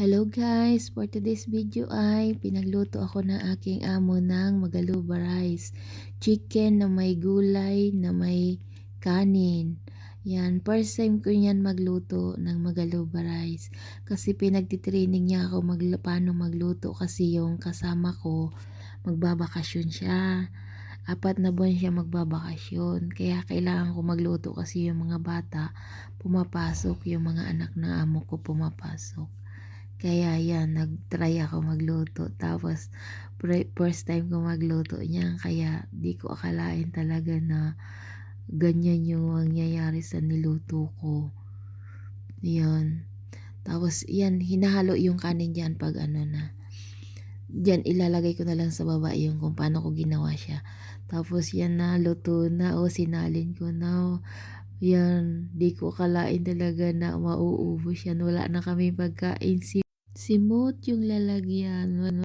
Hello guys! For today's video ay pinagluto ako ng aking amo ng magaluba rice. Chicken na may gulay na may kanin. Yan, first time ko yan magluto ng magaluba rice. Kasi pinagtitraining niya ako mag, paano magluto kasi yung kasama ko magbabakasyon siya. Apat na buwan siya magbabakasyon. Kaya kailangan ko magluto kasi yung mga bata pumapasok, yung mga anak na amo ko pumapasok. Kaya yan, nag-try ako magluto. Tapos, first time ko magluto niyan. Kaya, di ko akalain talaga na ganyan yung mangyayari sa niluto ko. Yan. Tapos, yan, hinahalo yung kanin dyan pag ano na. Diyan, ilalagay ko na lang sa baba yung kung paano ko ginawa siya. Tapos, yan na, luto na. O, sinalin ko na. O, yan, di ko akalain talaga na mauubos yan. Wala na kami pagkain. Si Simot yung lalagyan.